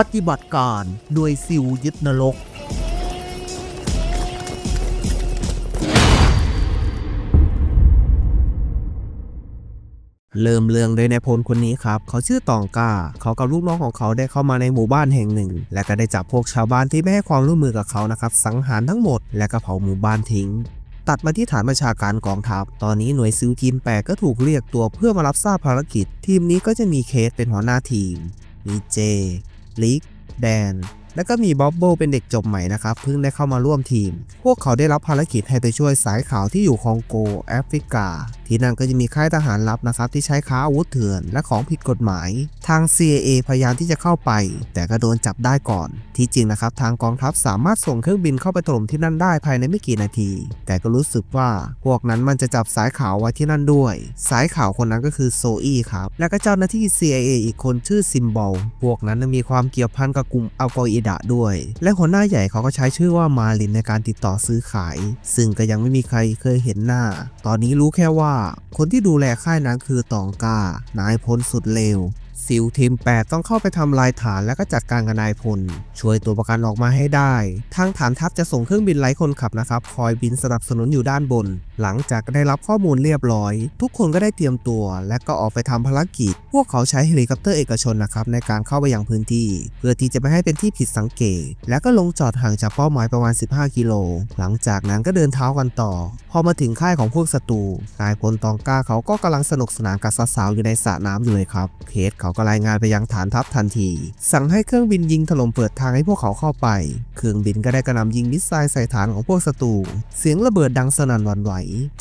ปฏิบัติการหน่วยซิลยึดนรก เริ่มเรื่องโดยนายพลคนนี้ครับ เขาชื่อตองกาเขากับลูกน้องของเขาได้เข้ามาในหมู่บ้านแห่งหนึ่ง และก็ได้จับพวกชาวบ้านที่ไม่ให้ความร่วมมือกับเขานะครับสังหารทั้งหมดและก็เผาหมู่บ้านทิ้งตัดมาที่ฐานประชาการกองทัพ ตอนนี้หน่วยซิลทีมแปดก็ถูกเรียกตัวเพื่อมารับทราบภารกิจ ทีมนี้ก็จะมีเคสเป็นหัวหน้าทีม มีเจ ลิกแดน และก็มีบ๊อบโบเป็นเด็กจบใหม่นะครับเพิ่งได้เข้ามาร่วมทีม พวกเขาได้รับภารกิจให้ไปช่วยสายขาวที่อยู่คองโกแอฟริกา ที่นั่นก็จะมีค่ายทหารลับนะครับที่ใช้ค้าอาวุธเถื่อนและของผิดกฎหมาย ทาง CIA พยายามที่จะเข้าไป แต่ก็โดนจับได้ก่อน ที่จริงนะครับทางกองทัพสามารถส่งเครื่องบินเข้าไปถล่มที่นั่นได้ภายในไม่กี่นาที แต่ก็รู้สึกว่าพวกนั้นมันจะจับสายข่าวไว้ที่นั่นด้วย สายข่าวคนนั้นก็คือโซอี้ครับและก็เจ้าหน้าที่ CIA อีกคนชื่อซิมบอลพวกนั้นมีความเกี่ยวพันกับกลุ่มอัลกออิดะด้วย และหัวหน้าใหญ่เขาก็ใช้ชื่อว่ามาลินในการติดต่อซื้อขาย ซึ่งก็ยังไม่มีใครเคยเห็นหน้า ตอนนี้รู้แค่ว่าคนที่ดูแลค่ายนั้นคือตองกา นายพลสุดเลวซิลทีม 8 ต้องเข้าไปทำลายฐานและก็จัดการกับนายพล ช่วยตัวประกันออกมาให้ได้ ทางฐานทัพจะส่งเครื่องบินไร้คนขับนะครับ คอยบินสนับสนุนอยู่ด้านบน หลังจากได้รับข้อมูลเรียบร้อย ทุกคนก็ได้เตรียมตัว และก็ออกไปทำภารกิจ พวกเขาใช้เฮลิคอปเตอร์เอกชนนะครับในการเข้าไปยังพื้นที่ เพื่อที่จะไม่ให้เป็นที่ผิดสังเกต และก็ลงจอดห่างจากเป้าหมายประมาณ 15 กิโล หลังจากนั้นก็เดินเท้ากันต่อ พอมาถึงค่ายของพวกศัตรูนายพลตองก้าเขาก็กำลังสนุกสนานกับสาวๆอยู่ในสระน้ำอยู่เลยครับเคสเขาก็รายงานไปยังฐานทัพทันที สั่งให้เครื่องบินยิงถล่มเปิดทางให้พวกเขาเข้าไป เครื่องบินก็ได้กระหน่ำยิงมิสไซล์ใส่ฐานของพวกศัตรูเสียงระเบิดดังสนั่นหวั่นไหว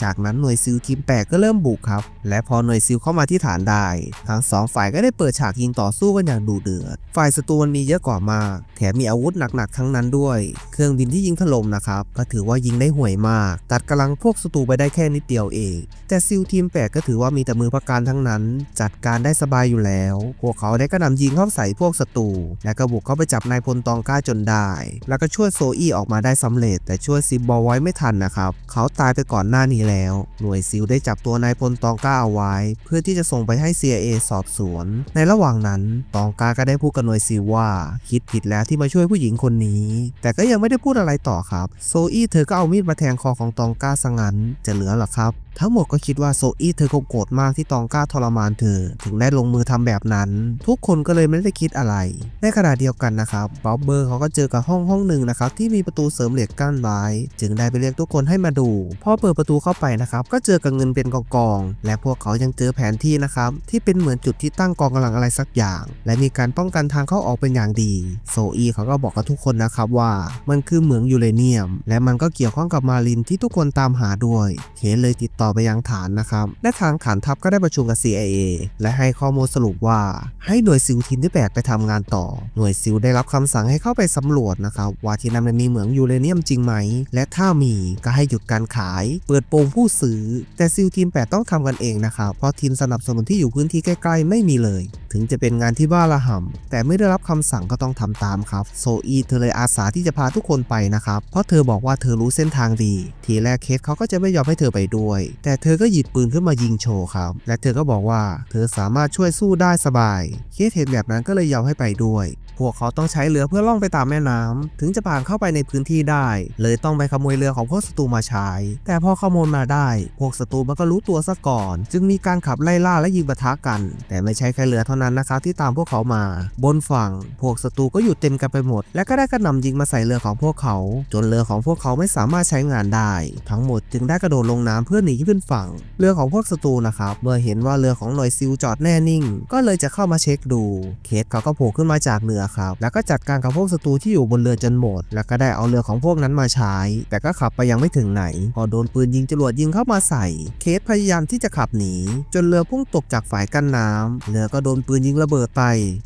จากนั้นหน่วยซิลทีมแปดก็เริ่มบุกครับ และพอหน่วยซิลเข้ามาที่ฐานได้ ทั้งสองฝ่ายก็ได้เปิดฉากยิงต่อสู้กันอย่างดุเดือด ฝ่ายศัตรูมันมีเยอะกว่ามาก แถมมีอาวุธหนักๆทั้งนั้นด้วย เครื่องบินที่ยิงถล่มนะครับ ก็ถือว่ายิงได้ห่วยมาก ตัดกำลังพวกศัตรูไปได้แค่นิดเดียวเอง แต่ซิลทีมแปดก็ถือว่ามีแต่มือประการทั้งนั้น จัดการได้สบายอยู่แล้ว พวกเขาได้กระหน่ำยิงเข้าใส่พวกศัตรูและก็บุกเข้าไปจับนายพลตองก้าจนได้ แล้วก็ช่วยโซอี้ออกมาได้สำเร็จ แต่ช่วยซิบบอลไว้ไม่ทันนะครับ เขาตายไปก่อนหน้านี้แล้ว หน่วยซิลได้จับตัวนายพลตองก้าเอาไว้ เพื่อที่จะส่งไปให้ CIA สอบสวน ในระหว่างนั้นตองก้าก็ได้พูดกับหน่วยซิลว่า คิดผิดแล้วที่มาช่วยผู้หญิงคนนี้ แต่ก็ยังไม่ได้พูดอะไรต่อครับ โซอี้เธอก็เอามีดมาแทงคอของตองก้าซะงั้นจะเหลือหรอครับ ทั้งหมดก็คิดว่าโซอี้เธอคงโกรธมากที่ตองกล้าทรมานเธอ ถึงได้ลงมือทำแบบนั้น ทุกคนก็เลยไม่ได้คิดอะไร ในขณะเดียวกันนะครับบ๊อบเบอร์เขาก็เจอกับห้องห้องหนึ่งนะครับที่มีประตูเสริมเหล็กกั้นไว้จึงได้ไปเรียกทุกคนให้มาดูพอเปิดประตูเข้าไปนะครับก็เจอกับเงินเป็นกองๆและพวกเขายังเจอแผนที่นะครับที่เป็นเหมือนจุดที่ตั้งกองกำลังอะไรสักอย่าง และมีการป้องกันทางเข้าออกเป็นอย่างดี โซอีเขาก็บอกกับทุกคนนะครับว่ามันคือเหมืองยูเรเนียม และมันก็เกี่ยวข้องกับมารินที่ทุกคนตามหาด้วย เคเลยติดต่อไปยังฐานนะครับ และทางฐานทัพก็ได้ประชุมกับ CIA และให้ข้อมูลสรุปว่าให้หน่วยซิลทีมที่ 8 ไปทำงานต่อ หน่วยซิลได้รับคำสั่งให้เข้าไปสำรวจนะครับว่าที่นั่นมีเหมืองยูเรเนียมจริงไหม และถ้ามีก็ให้หยุดการขาย เปิดโปงผู้ซื้อ แต่ซิลทีม 8 ต้องทำกันเองนะครับเพราะทีมสนับสนุนที่อยู่พื้นที่ใกล้ ๆ ไม่มีเลย ถึงจะเป็นงานที่บ้าระห่ำแต่ไม่ได้รับคำสั่งก็ต้องทำตามครับโซอีเธอเลยอาสาที่จะพาทุกคนไปนะครับเพราะเธอบอกว่าเธอรู้เส้นทางดี ทีแรกเคสเขาก็จะไม่ยอมให้เธอไปด้วยแต่เธอก็หยิบปืนขึ้นมายิงโชว์ครับ และเธอก็บอกว่า เธอสามารถช่วยสู้ได้สบาย เคสเห็นแบบนั้นก็เลยยอมให้ไปด้วย พวกเขาต้องใช้เรือเพื่อล่องไปตามแม่น้ำถึงจะผ่านเข้าไปในพื้นที่ได้ เลยต้องไปขโมยเรือของพวกศัตรูมาใช้ แต่พอขโมยมาได้ พวกศัตรูมันก็รู้ตัวซะก่อน จึงมีการขับไล่ล่าและยิงปะทะกัน แต่ไม่ใช่แค่เรือเท่านั้นนะครับที่ตามพวกเขามา บนฝั่ง พวกศัตรูก็อยู่เต็มกันไปหมด และก็ได้กระหน่ำยิงมาใส่เรือของพวกเขา จนเรือของพวกเขาไม่สามารถใช้งานได้ ทั้งหมดจึงได้กระโดดลงน้ำเพื่อหนีขึ้นฝั่ง เรือของพวกศัตรูนะครับ เมื่อเห็นว่าเรือของหน่วยซิลจอดแน่นิ่ง ก็เลยจะเข้ามาเช็คดู เคสเขาก็โผล่ขึ้นมาจากเรือครับ แล้วก็จัดการกับพวกศัตรูที่อยู่บนเรือจนหมด แล้วก็ได้เอาเรือของพวกนั้นมาใช้ แต่ก็ขับไปยังไม่ถึงไหน พอโดนปืนยิงจรวดยิงเข้ามาใส่ เคสพยายามที่จะขับหนี จนเรือพุ่งตกจากฝายกั้นน้ำเรือก็โดนปืนยิงระเบิดไป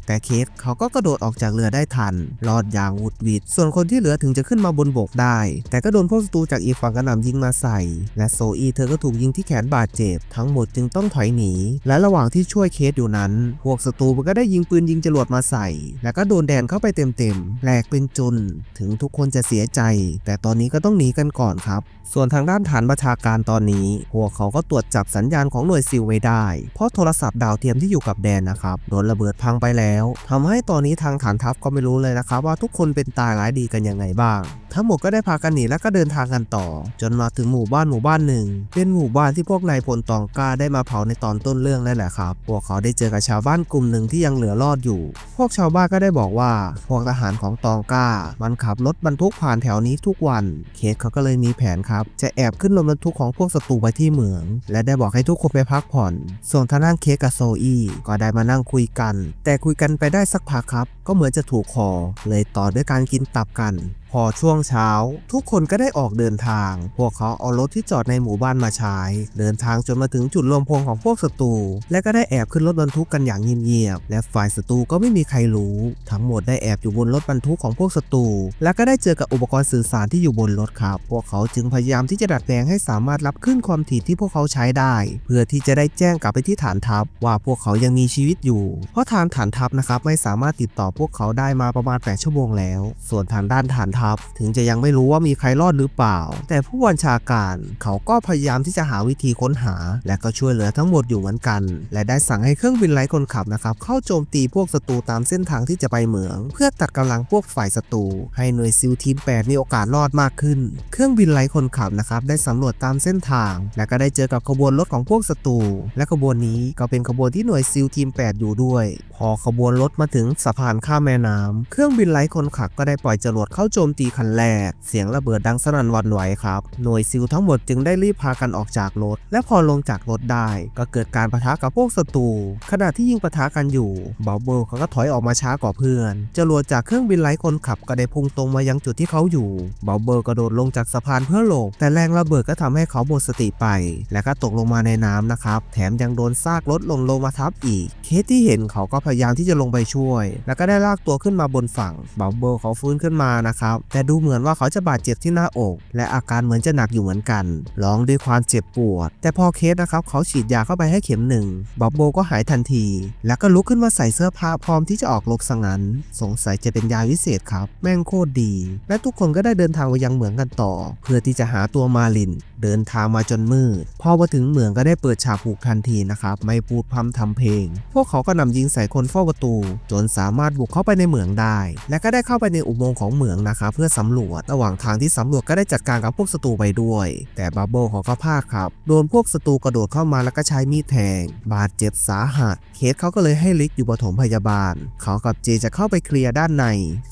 แต่เคสเขาก็กระโดดออกจากเรือได้ทัน รอดอย่างหวุดหวิด ส่วนคนที่เหลือถึงจะขึ้นมาบนบกได้ แต่ก็โดนพวกศัตรูจากอีกฝั่งกระหน่ำยิงมาใส่ และโซอีเธอก็ถูกยิงที่แขนบาดเจ็บ ทั้งหมดจึงต้องถอยหนี และระหว่างที่ช่วยเคสอยู่นั้น พวกศัตรูมันก็ได้ยิงปืนยิงจรวดมาใส่ แล้วก็โดดนแดนเข้าไปเต็มๆแหลกเป็นจุน ถึงทุกคนจะเสียใจ แต่ตอนนี้ก็ต้องหนีกันก่อนครับ ส่วนทางด้านฐานประชาการตอนนี้ พวกเขาก็ตรวจจับสัญญาณของหน่วยซิลไว้ได้ เพราะโทรศัพท์ดาวเทียมที่อยู่กับแดนนะครับ โดนระเบิดพังไปแล้วทำให้ตอนนี้ทางฐานทัพก็ไม่รู้เลยนะครับ ว่าทุกคนเป็นตายร้ายดีกันยังไงบ้าง ทั้งหมดก็ได้พากันหนีและก็เดินทางกันต่อ จนมาถึงหมู่บ้านหมู่บ้านหนึ่ง เป็นหมู่บ้านที่พวกนายพลตองกล้าได้มาเผาในตอนต้นเรื่องนั่นแหละครับ พวกเขาได้เจอกับชาวบ้านกลุ่มหนึ่งที่ยังเหลือรอดอยู่ พวกชาวบ้านก็ได้บอกอกว่าพวกทหารของตองก้า มันขับรถบรรทุกผ่านแถวนี้ทุกวัน เคสเขาก็เลยมีแผนครับ จะแอบขึ้นรถบรรทุกของพวกศัตรูไปที่เหมือง และได้บอกให้ทุกคนไปพักผ่อน ส่วนทางด้านเคสกับโซอี้ก็ได้มานั่งคุยกัน แต่คุยกันไปได้สักพักครับ ก็เหมือนจะถูกคอเลยต่อด้วยการกินตับกัน พอช่วงเช้า ทุกคนก็ได้ออกเดินทาง พวกเขาเอารถที่จอดในหมู่บ้านมาใช้ เดินทางจนมาถึงจุดรวมพลของพวกศัตรู และก็ได้แอบขึ้นรถบรรทุกกันอย่างเงียบๆ และฝ่ายศัตรูก็ไม่มีใครรู้ ทั้งหมดได้แอบอยู่บนรถบรรทุกของพวกศัตรู และก็ได้เจอกับอุปกรณ์สื่อสารที่อยู่บนรถครับ พวกเขาจึงพยายามที่จะดัดแปลงให้สามารถรับคลื่นความถี่ที่พวกเขาใช้ได้ เพื่อที่จะได้แจ้งกลับไปที่ฐานทัพ ว่าพวกเขายังมีชีวิตอยู่ เพราะทางฐานทัพนะครับไม่สามารถติดต่อพวกเขาได้มาประมาณ 8 ชั่วโมงแล้ว ส่วนทางด้านฐานทัพถึงจะยังไม่รู้ว่ามีใครรอดหรือเปล่า แต่ผู้บัญชาการเขาก็พยายามที่จะหาวิธีค้นหา และก็ช่วยเหลือทั้งหมดอยู่เหมือนกัน และได้สั่งให้เครื่องบินไร้คนขับนะครับเข้าโจมตีพวกศัตรูตามเส้นทางที่จะไปเหมือง เพื่อตัดกำลังพวกฝ่ายศัตรูให้หน่วยซิลทีม8มีโอกาสรอดมากขึ้น เครื่องบินไร้คนขับนะครับได้สำรวจตามเส้นทาง และก็ได้เจอกับขบวนรถของพวกศัตรูและขบวนนี้ก็เป็นขบวนที่หน่วยซิลทีม 8 อยู่ด้วย พอขบวนรถมาถึงสะพานข้ามแม่น้ำเครื่องบินไร้คนขับก็ได้ปล่อยจรวดเข้าโจมตีคันแรก เสียงระเบิดดังสนั่นหวั่นไหวครับ หน่วยซิลทั้งหมดจึงได้รีบพากันออกจากรถ และพอลงจากรถได้ ก็เกิดการปะทะกับพวกศัตรูขณะที่ยิงปะทะกันอยู่บับเบิลเขาก็ถอยออกมาช้ากว่าเพื่อนจรวดจากเครื่องบินไร้คนขับก็ได้พุ่งตรงมายังจุดที่เขาอยู่บับเบิลกระโดดลงจากสะพานเพื่อหลบแต่แรงระเบิดก็ทำให้เขาหมดสติไป และก็ตกลงมาในน้ำนะครับ แถมยังโดนซากรถหล่นลงมาทับอีก เคสที่เห็นเขาก็พยายามที่จะลงไปช่วย แล้วก็ได้ลากตัวขึ้นมาบนฝั่งบับเบิลเขาฟื้นขึ้นมานะครับแต่ดูเหมือนว่าเขาจะบาดเจ็บที่หน้าอก และอาการเหมือนจะหนักอยู่เหมือนกัน ร้องด้วยความเจ็บปวด แต่พอเคสนะครับเขาฉีดยาเข้าไปให้เข็มหนึ่งบับเบิลก็หายทันที แล้วก็ลุกขึ้นมาใส่เสื้อผ้าพร้อมที่จะออกรบสังนั้นสงสัยจะเป็นยาวิเศษครับ แม่งโคตรดี และทุกคนก็ได้เดินทางไปยังเหมืองกันต่อ เพื่อที่จะหาตัวมาลิน เดินทางมาจนมืด พอมาถึงเหมืองก็ได้เปิดฉากผูกทันทีนะครับ ไม่พูดพร่ำทำเพลง พวกเขาก็นำยิงใส่คนเฝ้าประตู จนสามารถบุกเข้าไปในเหมืองได้ และก็ได้เข้าไปในอุโมงค์ของเหมืองนะครับเพื่อสำรวจ ระหว่างทางที่สำรวจก็ได้จัดการกับพวกศัตรูไปด้วย แต่บับเบิลเขาพลาดครับ โดนพวกศัตรูกระโดดเข้ามาแล้วก็ใช้มีดแทง บาดเจ็บสาหัส เคสเขาก็เลยให้ลิกอยู่ปฐมพยาบาล เขากับเจจะเข้าไปเคลียร์ด้านใน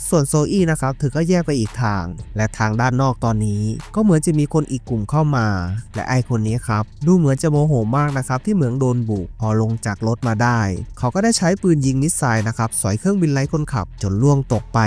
ส่วนโซอี้นะครับเธอก็แยกไปอีกทาง และทางด้านนอกตอนนี้ ก็เหมือนจะมีคนอีกกลุ่มเข้ามา และไอคนนี้ครับดูเหมือนจะโมโหมากนะครับที่เหมืองโดนบุกพอลงจากรถมาได้ เขาก็ได้ใช้ปืนยิงมิสไซล์นะครับสอยเครื่องบินไร้คนขับจนล่วงตกไป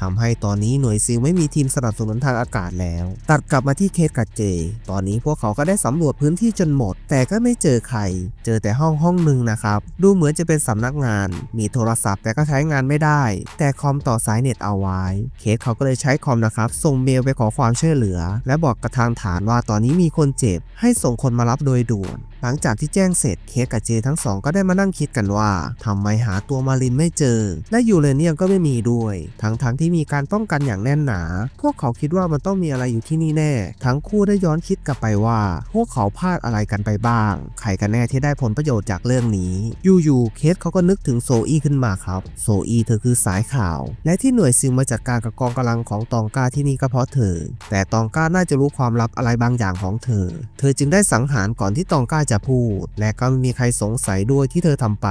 ทำให้ตอนนี้หน่วยซิลไม่มีทีมสนับสนุนทางอากาศแล้ว ตัดกลับมาที่เคสกับเจ ตอนนี้พวกเขาก็ได้สำรวจพื้นที่จนหมด แต่ก็ไม่เจอใคร เจอแต่ห้องห้องหนึ่งนะครับ ดูเหมือนจะเป็นสำนักงาน มีโทรศัพท์แต่ก็ใช้งานไม่ได้ แต่คอมต่อสายเน็ตเอาไว้ เคสเขาก็เลยใช้คอมนะครับ ส่งเมลไปขอความช่วยเหลือ และบอกกับทางฐานว่าตอนนี้มีคนเจ็บ ให้ส่งคนมารับโดยด่วน หลังจากที่แจ้งเสร็จเคสกับเจทั้งสองก็ได้มานั่งคิดกันว่าทำไมหาตัวมารินไม่เจอ และยูเรเนียมก็ไม่มีด้วย ทั้งๆที่มีการป้องกันอย่างแน่นหนา พวกเขาคิดว่ามันต้องมีอะไรอยู่ที่นี่แน่ ทั้งคู่ได้ย้อนคิดกลับไปว่า พวกเขาพลาดอะไรกันไปบ้าง ใครกันแน่ที่ได้ผลประโยชน์จากเรื่องนี้อยู่ๆเคสเขาก็นึกถึงโซอี้ขึ้นมาครับ โซอี้เธอคือสายข่าว และที่หน่วยซิลมาจัดการกับกองกำลังของตองกาที่นี่ก็เพราะเธอ แต่ตองกาน่าจะรู้ความลับอะไรบางอย่างของเธอ เธอจึงได้สังหารก่อนที่ตองกาจะพูด และก็ไม่มีใครสงสัยด้วยที่เธอทำไป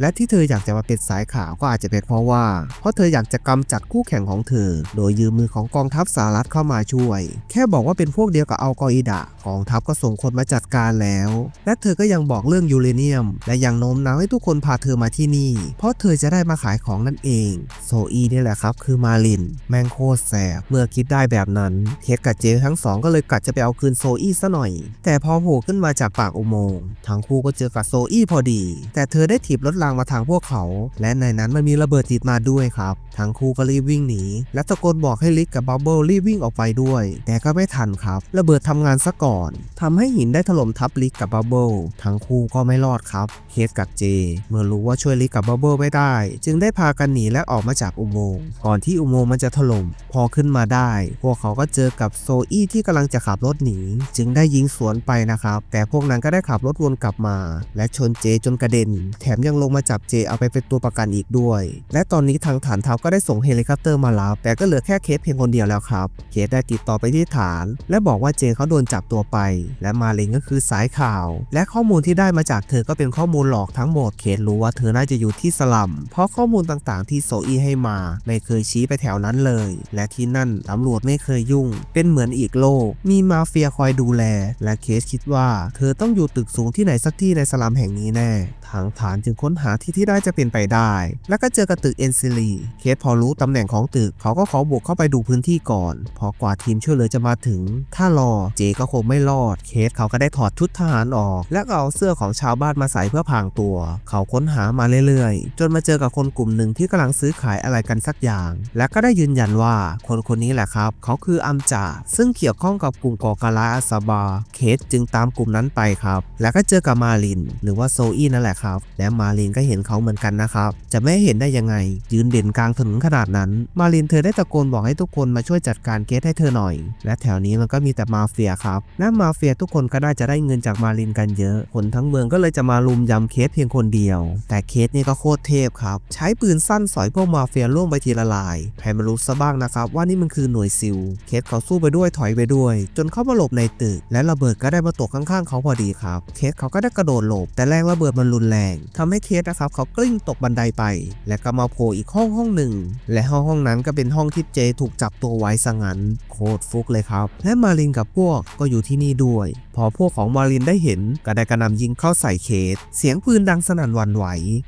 และที่เธออยากจะมาเป็นสายข่าวก็อาจจะเป็นเพราะว่า เพราะเธออยากจะกำจัดคู่แข่งของเธอ โดยยืมมือของกองทัพสหรัฐเข้ามาช่วย แค่บอกว่าเป็นพวกเดียวกับอัลกออิดะกองทัพก็ส่งคนมาจัดการแล้ว และเธอก็ยังบอกเรื่องยูเรเนียม และยังโน้มน้าวให้ทุกคนพาเธอมาที่นี่ เพราะเธอจะได้มาขายของนั่นเองโซอีนี่แหละครับ คือมาลิน แมงโคตรแสบเมื่อคิดได้แบบนั้นเคสกับเจทั้งสองก็เลยกัดจะไปเอาคืนโซอีซะหน่อย แต่พอโผล่ขึ้นมาจากปากอุโมงทั้งคู่ก็เจอกับโซอี้พอดี แต่เธอได้ถีบรถรางมาทางพวกเขา และในนั้นมันมีระเบิดติดมาด้วยครับ ทั้งคู่ก็รีบวิ่งหนี และตะโกนบอกให้ลิกกับบับเบิลรีบวิ่งออกไปด้วย แต่ก็ไม่ทันครับ ระเบิดทำงานซะก่อนทำให้หินได้ถล่มทับลิกกับบับเบิลทั้งคู่ก็ไม่รอดครับ เคสกับเจ เมื่อรู้ว่าช่วยลิกกับบับเบิลไม่ได้ จึงได้พากันหนีและออกมาจากอุโมงค์ก่อนที่อุโมงค์มันจะถล่ม พอขึ้นมาได้ พวกเขาก็เจอกับโซอี้ที่กำลังจะขับรถหนี จึงได้ยิงสวนไปนะครับ แต่พวกนั้นก็ได้ขับรถวนกลับมา และชนเจจนกระเด็น แถมยังลงมาจับเจเอาไปเป็นตัวประกันอีกด้วย และตอนนี้ทางฐานทัพก็ได้ส่งเฮลิคอปเตอร์มารับ แต่ก็เหลือแค่เคสเพียงคนเดียวแล้วครับ เคสได้ติดต่อไปที่ฐาน และบอกว่าเจเขาโดนจับตัวไป และมาเลนก็คือสายข่าว และข้อมูลที่ได้มาจากเธอก็เป็นข้อมูลหลอกทั้งหมด เคสรู้ว่าเธอน่าจะอยู่ที่สลัม เพราะข้อมูลต่างๆ ที่โซอีให้มา ไม่เคยชี้ไปแถวนั้นเลย และที่นั่นตำรวจไม่เคยยุ่ง เป็นเหมือนอีกโลก มีมาเฟียคอยดูแล และเคสคิดว่า เธอต้องอยู่ตึกสูงที่ไหนสักที่ในสลัมแห่งนี้แน่ ทางฐานจึงค้นหาที่ที่ได้จะเป็นไปได้ แล้วก็เจอกับตึกเอ็นซิลี เคสพอรู้ตำแหน่งของตึก เขาก็ขอบุกเข้าไปดูพื้นที่ก่อน พอกว่าทีมช่วยเหลือจะมาถึง ถ้ารอเจก็คงไม่รอด เคสเขาก็ได้ถอดชุดทหารออก แล้วก็เอาเสื้อของชาวบ้านมาใส่เพื่อพรางตัว เขาค้นหามาเรื่อยๆ จนมาเจอกับคนกลุ่มหนึ่งที่กำลังซื้อขายอะไรกันสักอย่าง และก็ได้ยืนยันว่าคนคนนี้แหละครับ เขาคืออัมจาซึ่งเกี่ยวข้องกับกลุ่มก่อการร้ายอาซาบา เคสจึงตามกลุ่มนั้นไปครับแล้วก็เจอกับมาลิน หรือว่าโซอี้นั่นแหละครับ และมาลินก็เห็นเขาเหมือนกันนะครับ จะไม่เห็นได้ยังไง ยืนเด่นกลางถนนขนาดนั้น มาลินเธอได้ตะโกนบอกให้ทุกคนมาช่วยจัดการเคสให้เธอหน่อย และแถวนี้มันก็มีแต่มาเฟียครับและมาเฟียทุกคนก็ได้จะได้เงินจากมาลินกันเยอะ คนทั้งเมืองก็เลยจะมาลุมยำเคสเพียงคนเดียว แต่เคสนี่ก็โคตรเทพครับ ใช้ปืนสั้นสอยพวกมาเฟียล่วงไปทีละลายให้มันรู้ซะบ้างนะครับ ว่านี่มันคือหน่วยซิล เคสเขาสู้ไปด้วยถอยไปด้วย จนเข้ามาหลบในตึก และระเบิดก็ได้มาตกข้างๆ เขาพอดีครับเคสเขาก็ได้กระโดดหลบ แต่แรงระเบิดมันรุนแรงทำให้เคสนะครับเขากลิ้งตกบันไดไป และก็มาโผล่อีกห้องห้องหนึ่ง และห้องห้องนั้นก็เป็นห้องที่เจถูกจับตัวไว้ซะงั้น โคตรฟุกเลยครับ และมารินกับพวกก็อยู่ที่นี่ด้วย อพวกของมารินได้เห็นก็ได้กระนำยิงเข้าใส่เคส เสียงปืนดังสนั่นวันไหว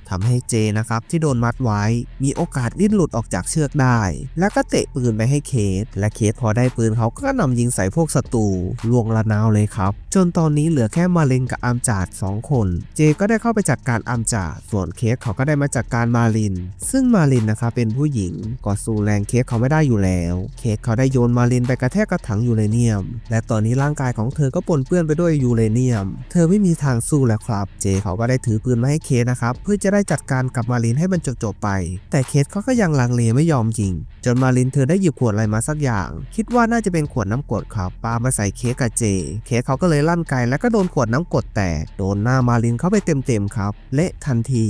ทำให้เจนะครับที่โดนมัดไว้ มีโอกาสดิ้นหลุดออกจากเชือกได้ แล้วก็เตะปืนไปให้เคส และเคสพอได้ปืนเขาก็กระนำยิงใส่พวกศัตรูลวงละนาวเลยครับ จนตอนนี้เหลือแค่มารินกับอามจาดสองคน เจก็ได้เข้าไปจัดการอามจาดส่วนเคสเขาก็ได้มาจัดการมาริน ซึ่งมารินนะครับเป็นผู้หญิงก็สู้แรงเคสเขาไม่ได้อยู่แล้ว เคสเขาได้โยนมารินไปกระแทกกระถังยูเรเนียม และตอนนี้ร่างกายของเธอก็ปนเปื้อนไปด้วยยูเรเนียม เธอไม่มีทางสู้แล้วครับ เจเขาก็ได้ถือปืนมาให้เคสนะครับ เพื่อจะได้จัดการกับมารินให้มันจบๆไป แต่เคสเขาก็ยังลังเลไม่ยอมยิง จนมารินเธอได้หยิบขวดอะไรมาสักอย่าง คิดว่าน่าจะเป็นขวดน้ำกรดครับปามาใส่เคสกับเจ เคสเขาก็เลยลั่นไกแล้วก็โดนขวดน้ำกรดแตกโดนหน้ามารินเข้าไปเต็มๆครับเละทันที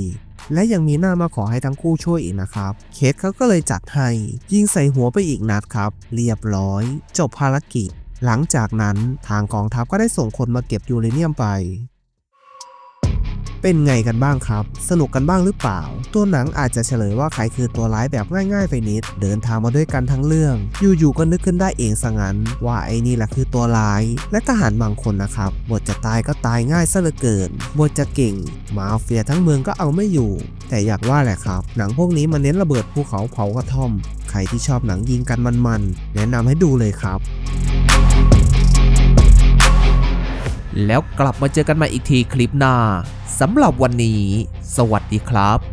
และยังมีหน้ามาขอให้ทั้งคู่ช่วยอีกนะครับ เคสเขาก็เลยจัดให้ ยิงใส่หัวไปอีกนัดครับ เรียบร้อย จบภารกิจ หลังจากนั้นทางกองทัพก็ได้ส่งคนมาเก็บยูเรเนียมไป เป็นไงกันบ้างครับ สนุกกันบ้างหรือเปล่า ตัวหนังอาจจะเฉลยว่าใครคือตัวร้ายแบบง่ายๆไปนิด เดินทางมาด้วยกันทั้งเรื่อง อยู่ๆก็นึกขึ้นได้เองซะงั้นว่าไอ้นี่แหละคือตัวร้าย และทหารบางคนนะครับ บทจะตายก็ตายง่ายซะเหลือเกิน บทจะเก่ง มาเฟียทั้งเมืองก็เอาไม่อยู่ แต่อยากว่าแหละครับ หนังพวกนี้มันเน้นระเบิดภูเขาเผากระท่อม ใครที่ชอบหนังยิงกันมันๆ แนะนำให้ดูเลยครับ แล้วกลับมาเจอกันใหม่อีกทีคลิปหน้าสำหรับวันนี้ สวัสดีครับ